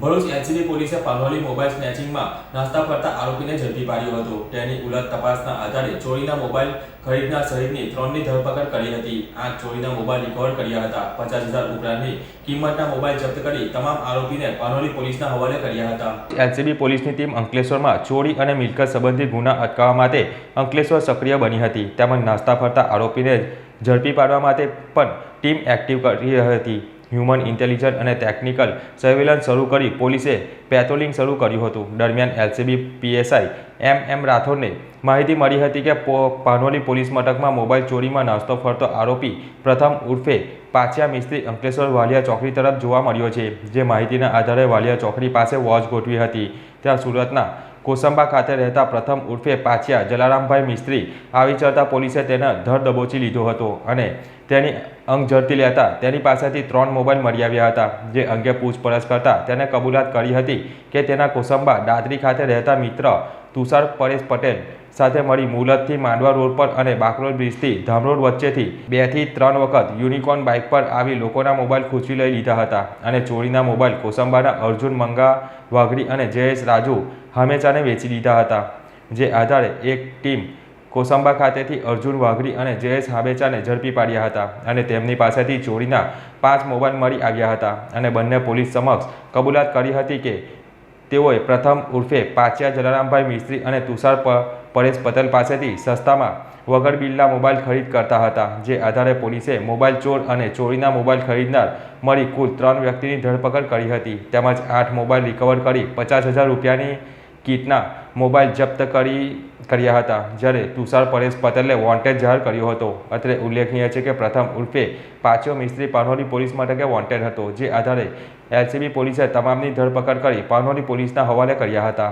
Bharuch NCB પોલીસે Panoli mobile સ્નેચિંગમાં નાસ્તા ફરતા આરોપીને ઝડપી પાડ્યો હતો. તેની ઉલટ તપાસના આધારે ચોરીના મોબાઈલ ખરીદનાર સહિતની ત્રણની ધરપકડ કરી હતી. આઠ ચોરીના મોબાઈલ રિકવર કર્યા હતા. પચાસ હજાર ઉપરાંતની કિંમતના મોબાઈલ જપ્ત કરી તમામ આરોપીને પાનોલી પોલીસના હવાલે કર્યા હતા. એનસીબી પોલીસની ટીમ અંકલેશ્વરમાં ચોરી અને મિલકત સંબંધી ગુના અટકાવવા માટે અંકલેશ્વર સક્રિય બની હતી. તેમજ નાસ્તા ફરતા આરોપીને ઝડપી પાડવા માટે પણ ટીમ એક્ટિવ કરી રહી હતી. હ્યુમન ઇન્ટેલિજન્સ અને ટેકનિકલ સર્વેલન્સ શરૂ કરી પોલીસે પેટ્રોલિંગ શરૂ કર્યું હતું. દરમિયાન એલસીબી, પીએસઆઈ એમ એમ રાઠોડને માહિતી મળી હતી કે પાનોલી પોલીસ મથકમાં મોબાઈલ ચોરીમાં નાસ્તો ફરતો આરોપી પ્રથમ ઉર્ફે પાછિયા મિસ્ત્રી અંકલેશ્વર વાલિયા ચોકડી તરફ જોવા મળ્યો છે. જે માહિતીના આધારે વાલિયા ચોકડી પાસે વોચ ગોઠવી હતી. ત્યાં સુરતના કોસંબા ખાતે રહેતા પ્રથમ ઉર્ફે પાછિયા જલારામભાઈ મિસ્ત્રી આવી ચડતા પોલીસે તેને ધર દબોચી લીધો હતો અને તેની અંગ ઝડપી લેતા તેની પાસેથી ત્રણ મોબાઈલ મળી આવ્યા હતા, જે અંગે પૂછપરછ કરતા તેને કબૂલાત કરી હતી કે તેના કોસંબા દાદરી ખાતે રહેતા મિત્ર તુષાર પરેશ પટેલ સાથે મળી મુલતથી માંડવા રોડ પર અને બાકરોલ બ્રિજથી ધામરોડ વચ્ચેથી બેથી ત્રણ વખત યુનિકોર્ન બાઇક પર આવી લોકોના મોબાઈલ ખૂંચી લઈ લીધા હતા અને ચોરીના મોબાઈલ કોસંબાના અર્જુન મંગા, વાઘડી અને જયેશ રાજુ હમેચાને વેચી દીધા હતા, જે આધારે એક ટીમ કોસંબા ખાતેથી અર્જુન વાઘરી અને જયેશ હાબેચાને ઝડપી પાડ્યા હતા અને તેમની પાસેથી ચોરીના પાંચ મોબાઈલ મળી આવ્યા હતા અને બંને પોલીસ સમક્ષ કબૂલાત કરી હતી કે તેઓએ પ્રથમ ઉર્ફે પાછિયા જલારામભાઈ મિસ્ત્રી અને તુષાર પ- પરેશ પટેલ પાસેથી સસ્તામાં વગર બિલના મોબાઈલ ખરીદ કરતા હતા, જે આધારે પોલીસે મોબાઈલ ચોર અને ચોરીના મોબાઈલ ખરીદનાર મળી કુલ ત્રણ વ્યક્તિની ધરપકડ કરી હતી. તેમજ આઠ મોબાઈલ રિકવર કરી પચાસ હજાર રૂપિયાની કીટના મોબાઈલ જપ્ત કરી, કર્યા હતા, જ્યારે તુષાર પરેશ પટેલે વોન્ટેડ જાહેર કર્યો હતો. અત્રે ઉલ્લેખનીય છે કે પ્રથમ ઉર્ફે પાછો મિસ્ત્રી પાનોલી પોલીસ મથકે વોન્ટેડ હતો, જે આધારે એલસીબી પોલીસે તમામની ધરપકડ કરી પાનોલી પોલીસના હવાલે કર્યા હતા.